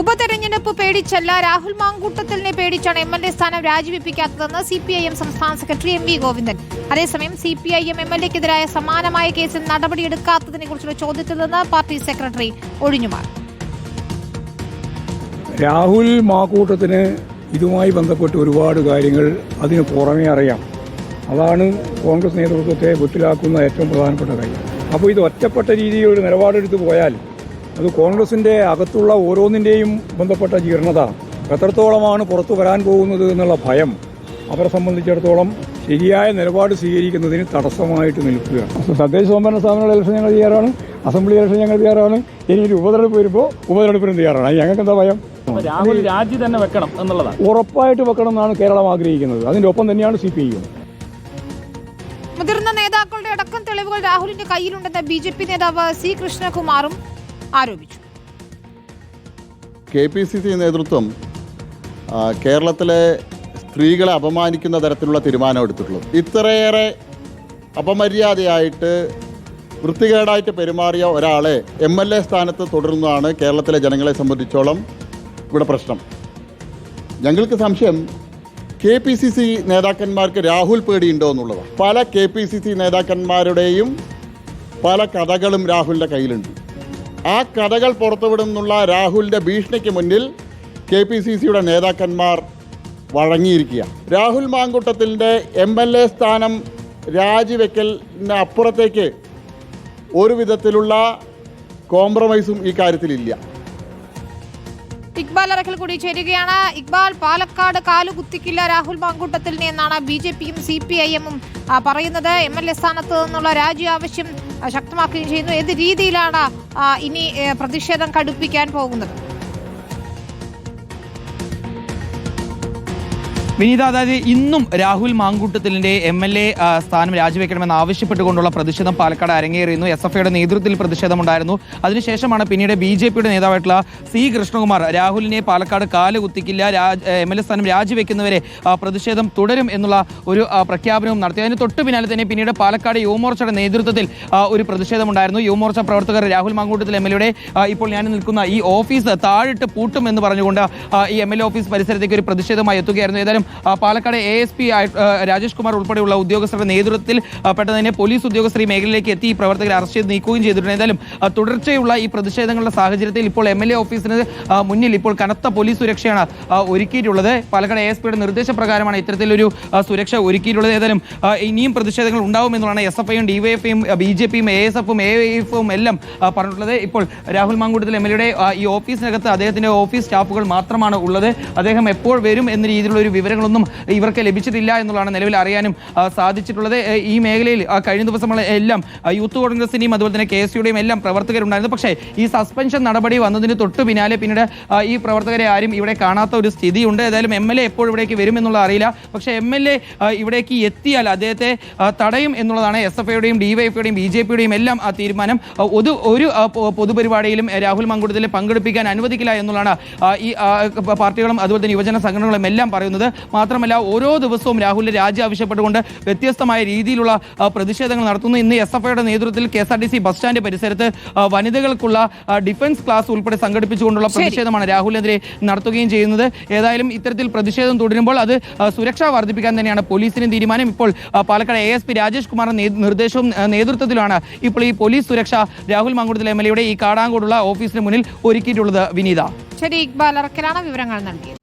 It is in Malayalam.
ഉപതെരഞ്ഞെടുപ്പ് പേടിച്ചല്ല. രാഹുൽ മാങ്കൂട്ടത്തിലിനെ പേടിച്ചാണ് എം എൽ എ സ്ഥാനം രാജിവെപ്പിക്കാത്തതെന്ന് സി പി ഐ എം സംസ്ഥാന സെക്രട്ടറി എം വി ഗോവിന്ദൻ. അതേസമയം C P I M M L എക്കെതിരായ സമാനമായ കേസിൽ നടപടിയെടുക്കാത്തതിനെ കുറിച്ചുള്ള ചോദ്യത്തിൽ നിന്ന് പാർട്ടി സെക്രട്ടറി ഒഴിഞ്ഞുമാറി. രാഹുൽ മാക്കൂട്ടത്തിന് ഇതുമായി ബന്ധപ്പെട്ട് ഒരുപാട് കാര്യങ്ങൾ അതിന് പുറമേ അറിയാം. അതാണ് കോൺഗ്രസ് നേതൃത്വത്തെ വെട്ടിലാക്കുന്ന ഏറ്റവും പ്രധാനപ്പെട്ട കാര്യം. അപ്പോൾ ഇത് ഒറ്റപ്പെട്ട രീതിയിൽ ഒരു നിലപാടെടുത്ത് പോയാൽ അത് കോൺഗ്രസിന്റെ അകത്തുള്ള ഓരോന്നിന്റെയും ബന്ധപ്പെട്ട ജീർണത എത്രത്തോളമാണ് പുറത്തു വരാൻ പോകുന്നത് എന്നുള്ള ഭയം അവരെ സംബന്ധിച്ചിടത്തോളം ശരിയായ നിലപാട് സ്വീകരിക്കുന്നതിന് തടസ്സമായിട്ട് നിൽക്കുകയാണ്. തദ്ദേശ സ്വയംഭരണ സ്ഥാപനങ്ങളുടെ ഇലക്ഷൻ ഞങ്ങൾ തയ്യാറാണ് അസംബ്ലി ഇലക്ഷൻ ഞങ്ങൾ തയ്യാറാണ് ഇനി ഒരു ഉപതെരഞ്ഞെടുപ്പ് വരുമ്പോൾ ഉപതെരഞ്ഞെടുപ്പിനും തയ്യാറാണ്. ഞങ്ങൾക്ക് എന്താ ഭയം? രാജ്യം രാഹുൽ രാജി തന്നെ വെക്കണം എന്നുള്ളതാണ്. ഉറപ്പായിട്ട് വെക്കണം എന്നാണ് കേരളം ആഗ്രഹിക്കുന്നത്. അതിന്റെ ഒപ്പം തന്നെയാണ് സി പി ഐ മുതിർന്ന നേതാക്കളുടെ അടക്കം തെളിവുകൾ രാഹുലിന്റെ കയ്യിലുണ്ടെന്ന് ബി ജെ പി നേതാവ് സി കൃഷ്ണകുമാറും ആരോപിച്ചു. കെ പി സി സി നേതൃത്വം കേരളത്തിലെ സ്ത്രീകളെ അപമാനിക്കുന്ന തരത്തിലുള്ള തീരുമാനം എടുത്തിട്ടുള്ളത്. ഇത്രയേറെ അപമര്യാദയായിട്ട് വൃത്തികേടായിട്ട് പെരുമാറിയ ഒരാളെ എം എൽ എ സ്ഥാനത്ത് തുടരുന്നതാണ് കേരളത്തിലെ ജനങ്ങളെ സംബന്ധിച്ചോളം ഇവിടെ പ്രശ്നം. ഞങ്ങൾക്ക് സംശയം കെ പി സി സി നേതാക്കന്മാർക്ക് രാഹുൽ പേടിയുണ്ടോ എന്നുള്ളതാണ്. പല കെ പി സി സി നേതാക്കന്മാരുടെയും പല കഥകളും രാഹുലിന്റെ കയ്യിലുണ്ട്. ആ കഥകൾ പുറത്തുവിടുന്നുള്ള രാഹുലിന്റെ ഭീഷണിക്ക് മുന്നിൽ കെ പി സി സിയുടെ നേതാക്കന്മാർ വഴങ്ങിയിരിക്കുക രാഹുൽ മാങ്കുട്ടത്തിന്റെ എം എൽ എ സ്ഥാനം രാജിവെക്കലിന് അപ്പുറത്തേക്ക് ഒരു വിധത്തിലുള്ള കോംപ്രമൈസും ഈ കാര്യത്തിലില്ല. ഇക്ബാൽ അറക്കൽ കൂടി ചേരുകയാണ്. ഇക്ബാൽ പാലക്കാട് കാലുകുത്തിക്കില്ല രാഹുൽ മാങ്കൂട്ടത്തിൽ നിന്നാണ് ബി ജെ പിയും സി പി ഐ എമ്മും പറയുന്നത്. എം എൽ എ സ്ഥാനത്ത് നിന്നുള്ള രാജി ആവശ്യം ശക്തമാക്കുകയും ചെയ്യുന്നു. ഏത് രീതിയിലാണ് ഇനി പ്രതിഷേധം കടുപ്പിക്കാൻ പോകുന്നത്? വിനീത അതായത് ഇന്നും രാഹുൽ മാങ്കൂട്ടത്തിലിന്റെ എം എൽ എ സ്ഥാനം രാജിവെക്കണമെന്ന് ആവശ്യപ്പെട്ടുകൊണ്ടുള്ള പ്രതിഷേധം പാലക്കാട് അരങ്ങേറിയിരുന്നു. എസ് എഫ് ഐയുടെ നേതൃത്വത്തിൽ പ്രതിഷേധമുണ്ടായിരുന്നു. അതിനുശേഷമാണ് പിന്നീട് ബി ജെ പിയുടെ നേതാവായിട്ടുള്ള സി കൃഷ്ണകുമാർ രാഹുലിനെ പാലക്കാട് കാൽ കുത്തിക്കില്ല എം എൽ എ സ്ഥാനം രാജിവെക്കുന്നവരെ പ്രതിഷേധം തുടരും എന്നുള്ള ഒരു പ്രഖ്യാപനവും നടത്തി. അതിന് തൊട്ടു പിന്നാലെ തന്നെ പിന്നീട് പാലക്കാട് യുവമോർച്ചയുടെ നേതൃത്വത്തിൽ ഒരു പ്രതിഷേധമുണ്ടായിരുന്നു. യുവമോർച്ച പ്രവർത്തകർ രാഹുൽ മാങ്കൂട്ടത്തിൽ എം എൽ എയുടെ ഇപ്പോൾ ഞാൻ നിൽക്കുന്ന ഈ ഓഫീസ് താഴിട്ട് പൂട്ടും എന്ന് പറഞ്ഞുകൊണ്ട് ഈ എം എൽ എ ഓഫീസ് പരിസരത്തേക്ക് ഒരു പ്രതിഷേധമായി എത്തുകയായിരുന്നു. ഏതായാലും Palakkad A S P Rajesh Kumar ഉൾപ്പെടെയുള്ള ഉദ്യോഗസ്ഥരുടെ നേതൃത്വത്തിൽ പെട്ടെന്ന് തന്നെ പോലീസ് ഉദ്യോഗസ്ഥർ ഈ മേഖലയിലേക്ക് എത്തി ഈ പ്രവർത്തകരെ അറസ്റ്റ് ചെയ്ത് നീക്കുകയും ചെയ്തിട്ടുണ്ട്. എന്തായാലും തുടർച്ചയുള്ള ഈ പ്രതിഷേധങ്ങളുടെ സാഹചര്യത്തിൽ ഇപ്പോൾ എം എൽ എ ഓഫീസിന് മുന്നിൽ ഇപ്പോൾ കനത്ത പോലീസ് സുരക്ഷയാണ് ഒരുക്കിയിട്ടുള്ളത്. പാലക്കാട് എ എസ് പിയുടെ നിർദ്ദേശപ്രകാരമാണ് ഇത്തരത്തിലൊരു സുരക്ഷ ഒരുക്കിയിട്ടുള്ളത്. ഏതായാലും ഇനിയും പ്രതിഷേധങ്ങൾ ഉണ്ടാവുമെന്നുള്ളതാണ് എസ് എഫ് ഐയും ഡിവൈഎഫ്ഐയും ബി ജെ പിയും എ എസ് എഫും എ എഫും എല്ലാം പറഞ്ഞിട്ടുള്ളത്. ഇപ്പോൾ രാഹുൽ മാങ്കൂട്ടത്തിൽ എം എൽ എയുടെ ഈ ഓഫീസിനകത്ത് അദ്ദേഹത്തിന്റെ ഓഫീസ് സ്റ്റാഫുകൾ മാത്രമാണ് ഉള്ളത്. അദ്ദേഹം എപ്പോൾ വരും എന്ന രീതിയിലുള്ള ഒരു വിവരങ്ങളൊന്നും ഇവർക്ക് ലഭിച്ചിട്ടില്ല എന്നുള്ളതാണ് നിലവിൽ അറിയാനും സാധിച്ചിട്ടുള്ളത്. ഈ മേഖലയിൽ കഴിഞ്ഞ ദിവസങ്ങൾ എല്ലാം യൂത്ത് കോൺഗ്രസിന്റെയും അതുപോലെ തന്നെ കെ എസ് യുടെയും എല്ലാം പ്രവർത്തകരുണ്ടായിരുന്നു. പക്ഷേ ഈ സസ്പെൻഷൻ നടപടി വന്നതിന് തൊട്ട് പിന്നാലെ പിന്നീട് ഈ പ്രവർത്തകരെ ആരും ഇവിടെ കാണാത്ത ഒരു സ്ഥിതിയുണ്ട്. ഏതായാലും എം എൽ എ എപ്പോൾ ഇവിടേക്ക് വരും എന്നുള്ള അറിയില്ല. പക്ഷേ എം എൽ എ ഇവിടേക്ക് എത്തിയാൽ അദ്ദേഹത്തെ തടയും എന്നുള്ളതാണ് എസ് എഫ് ഐയുടെയും ഡിവൈഎഫ്ഐയുടെയും ബി ജെ പിയുടെയും എല്ലാം ആ തീരുമാനം. ഒരു ഒരു പൊതുപരിപാടിയിലും രാഹുൽ മങ്കുടത്തിൽ പങ്കെടുപ്പിക്കാൻ അനുവദിക്കില്ല എന്നുള്ളതാണ് ഈ പാർട്ടികളും അതുപോലെ തന്നെ യുവജന സംഘടനകളും എല്ലാം പറയുന്നത്. മാത്രമല്ല ഓരോ ദിവസവും രാഹുലിന്റെ രാജി ആവശ്യപ്പെട്ടുകൊണ്ട് വ്യത്യസ്തമായ രീതിയിലുള്ള പ്രതിഷേധങ്ങൾ നടത്തുന്നു. ഇന്ന് എസ് എഫ് ഐയുടെ നേതൃത്വത്തിൽ K S R T C bus stand പരിസരത്ത് വനിതകൾക്കുള്ള ഡിഫൻസ് ക്ലാസ് ഉൾപ്പെടെ സംഘടിപ്പിച്ചുകൊണ്ടുള്ള പ്രതിഷേധമാണ് രാഹുലിനെതിരെ നടത്തുകയും ചെയ്യുന്നത്. ഏതായാലും ഇത്തരത്തിൽ പ്രതിഷേധം തുടരുമ്പോൾ അത് സുരക്ഷ വർദ്ധിപ്പിക്കാൻ തന്നെയാണ് പോലീസിന്റെ തീരുമാനം. ഇപ്പോൾ Palakkad A S P Rajesh കുമാറിന്റെ നിർദ്ദേശവും നേതൃത്വത്തിലാണ് ഇപ്പോൾ ഈ പോലീസ് സുരക്ഷ രാഹുൽ മാങ്കുടത്തിൽ എം എൽ എയുടെ ഈ കാടാങ്കോടുള്ള ഓഫീസിന് മുന്നിൽ ഒരുക്കിയിട്ടുള്ളത് വിനീത. ശരി ഇക്ബാൽ അറക്കലാണ് വിവരങ്ങൾ നൽകിയത്.